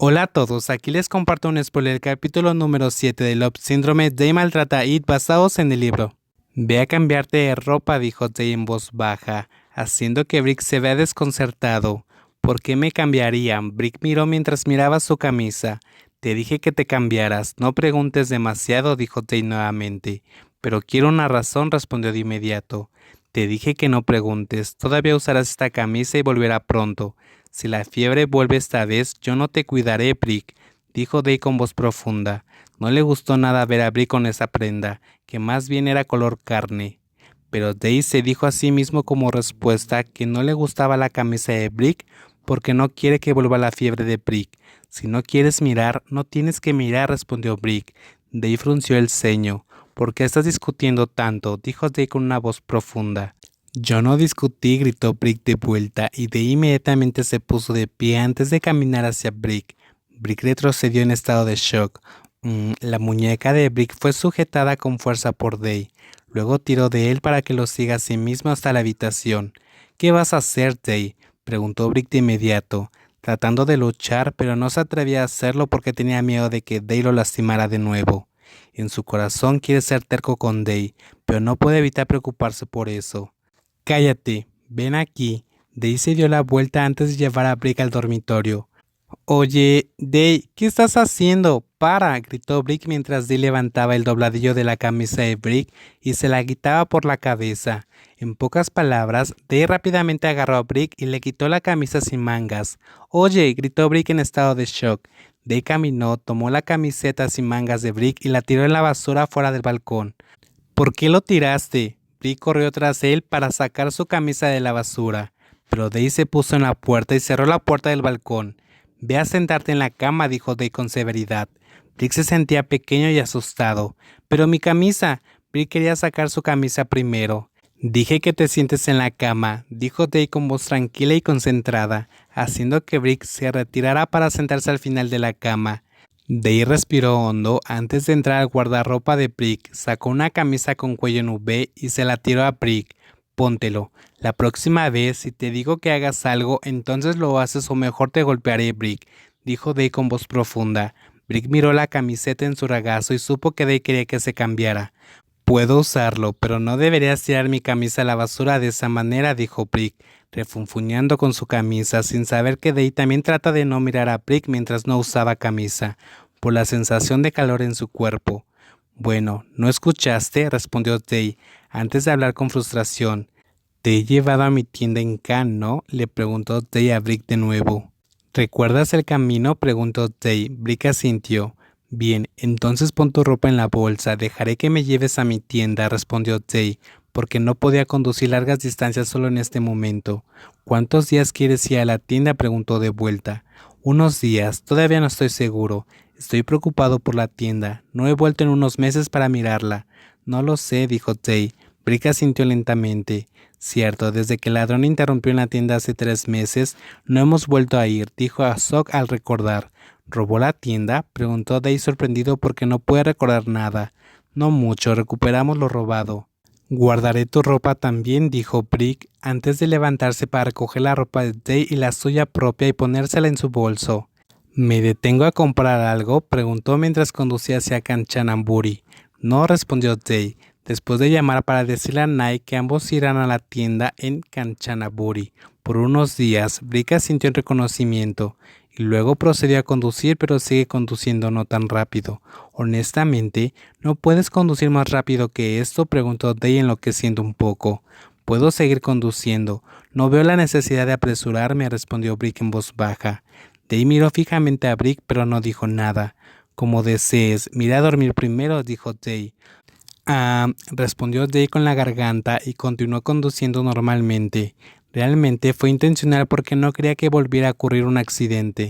Hola a todos, aquí les comparto un spoiler del capítulo número 7 de Love Síndrome de maltrata It basados en el libro. Ve a cambiarte de ropa, dijo Day en voz baja, haciendo que Brick se vea desconcertado. ¿Por qué me cambiarían? Brick miró mientras miraba su camisa. Te dije que te cambiaras, no preguntes demasiado, dijo Day nuevamente. Pero quiero una razón, respondió de inmediato. Te dije que no preguntes, todavía usarás esta camisa y volverá pronto. Si la fiebre vuelve esta vez, yo no te cuidaré, Brick, dijo Day con voz profunda. No le gustó nada ver a Brick con esa prenda, que más bien era color carne. Pero Day se dijo a sí mismo como respuesta que no le gustaba la camisa de Brick porque no quiere que vuelva la fiebre de Brick. Si no quieres mirar, no tienes que mirar, respondió Brick. Day frunció el ceño. ¿Por qué estás discutiendo tanto? dijo Day con una voz profunda. Yo no discutí, gritó Brick de vuelta, y Day inmediatamente se puso de pie antes de caminar hacia Brick. Brick retrocedió en estado de shock. Mm, la muñeca de Brick fue sujetada con fuerza por Day. Luego tiró de él para que lo siga a sí mismo hasta la habitación. ¿Qué vas a hacer, Day? preguntó Brick de inmediato, tratando de luchar, pero no se atrevía a hacerlo porque tenía miedo de que Day lo lastimara de nuevo. En su corazón quiere ser terco con Day, pero no puede evitar preocuparse por eso. Cállate, ven aquí. Day se dio la vuelta antes de llevar a Brick al dormitorio. Oye, Day, ¿qué estás haciendo? Para, gritó Brick mientras Day levantaba el dobladillo de la camisa de Brick y se la quitaba por la cabeza. En pocas palabras, Day rápidamente agarró a Brick y le quitó la camisa sin mangas. Oye, gritó Brick en estado de shock. Day caminó, tomó la camiseta sin mangas de Brick y la tiró en la basura fuera del balcón. ¿Por qué lo tiraste? Brick corrió tras él para sacar su camisa de la basura, pero Day se puso en la puerta y cerró la puerta del balcón. Ve a sentarte en la cama, dijo Day con severidad. Brick se sentía pequeño y asustado. Pero mi camisa. Brick quería sacar su camisa primero. Dije que te sientes en la cama, dijo Day con voz tranquila y concentrada, haciendo que Brick se retirara para sentarse al final de la cama. Day respiró hondo antes de entrar al guardarropa de Brick, sacó una camisa con cuello en V y se la tiró a Brick. Póntelo. La próxima vez, si te digo que hagas algo, entonces lo haces o mejor te golpearé, Brick, dijo Day con voz profunda. Brick miró la camiseta en su ragazo y supo que Day quería que se cambiara. Puedo usarlo, pero no deberías tirar mi camisa a la basura de esa manera, dijo Brick, refunfuñando con su camisa, sin saber que Day también trata de no mirar a Brick mientras no usaba camisa, por la sensación de calor en su cuerpo. Bueno, ¿no escuchaste? respondió Day, antes de hablar con frustración. ¿Te he llevado a mi tienda en Cannes, no? le preguntó Day a Brick de nuevo. ¿Recuerdas el camino? preguntó Day. Brick asintió. Bien, entonces pon tu ropa en la bolsa, dejaré que me lleves a mi tienda, respondió Day, porque no podía conducir largas distancias solo en este momento. ¿Cuántos días quieres ir a la tienda? preguntó de vuelta. Unos días, todavía no estoy seguro. Estoy preocupado por la tienda. No he vuelto en unos meses para mirarla. No lo sé, dijo Day. Brick sintió lentamente. Cierto, desde que el ladrón interrumpió en la tienda hace tres meses, no hemos vuelto a ir, dijo a al recordar. ¿Robó la tienda? preguntó Day sorprendido porque no puede recordar nada. No mucho, recuperamos lo robado. Guardaré tu ropa también, dijo Brick, antes de levantarse para recoger la ropa de Day y la suya propia y ponérsela en su bolso. ¿Me detengo a comprar algo? preguntó mientras conducía hacia Kanchanamburi. No, respondió Day, después de llamar para decirle a Nike que ambos irán a la tienda en Kanchanaburi. Por unos días, Brick sintió el reconocimiento y luego procedió a conducir, pero sigue conduciendo no tan rápido. Honestamente, ¿no puedes conducir más rápido que esto? preguntó Day enloqueciendo un poco. Puedo seguir conduciendo. No veo la necesidad de apresurarme, respondió Brick en voz baja. Day miró fijamente a Brick, pero no dijo nada. Como desees, mira a dormir primero, dijo Day. Ah, respondió Day con la garganta y continuó conduciendo normalmente. Realmente fue intencional porque no quería que volviera a ocurrir un accidente.